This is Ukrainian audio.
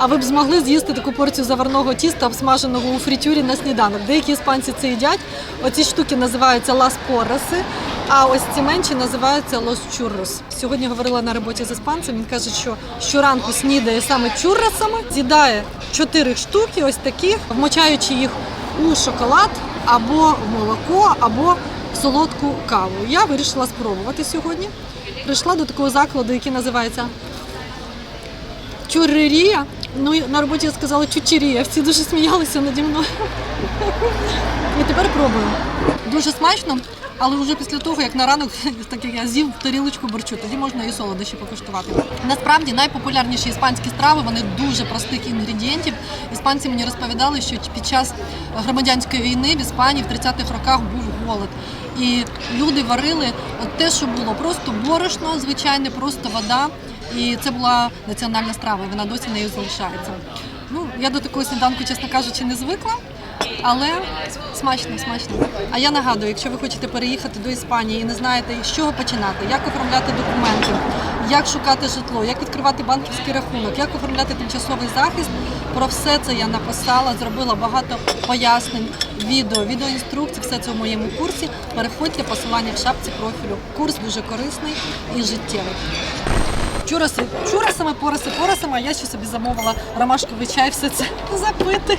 А ви б змогли з'їсти таку порцію заварного тіста, обсмаженого у фритюрі на сніданок. Деякі іспанці це їдять. Оці штуки називаються лас пороси, а ось ці менші називаються лос чуррос. Сьогодні говорила на роботі з іспанцем. Він каже, що щоранку снідає саме чурросами, з'їдає чотири штуки, ось таких, вмочаючи їх у шоколад або в молоко, або в солодку каву. Я вирішила спробувати сьогодні. Прийшла до такого закладу, який називається Чурерія. Ну, на роботі я сказала чучерія. Всі дуже сміялися наді мною. І тепер пробую. Дуже смачно, але вже після того, як на ранок, так як я з'їв тарілочку борчу, тоді можна і солодощі покуштувати. Насправді найпопулярніші іспанські страви вони дуже простих інгредієнтів. Іспанці мені розповідали, що під час громадянської війни в Іспанії в 30-х роках був голод. І люди варили те, що було просто борошно, звичайне, просто вода. І це була національна страва, і вона досі нею залишається. Ну, я до такого сніданку, чесно кажучи, не звикла, але смачно, смачно. А я нагадую, якщо ви хочете переїхати до Іспанії і не знаєте, з чого починати, як оформляти документи, як шукати житло, як відкривати банківський рахунок, як оформляти тимчасовий захист, про все це я написала, зробила багато пояснень, відео, відеоінструкцій, все це в моєму курсі. Переходьте посилання в шапці профілю. Курс дуже корисний і життєвий. Чураси, чурасами, пороси, поросами, а я ще собі замовила ромашковий чай, все це запити.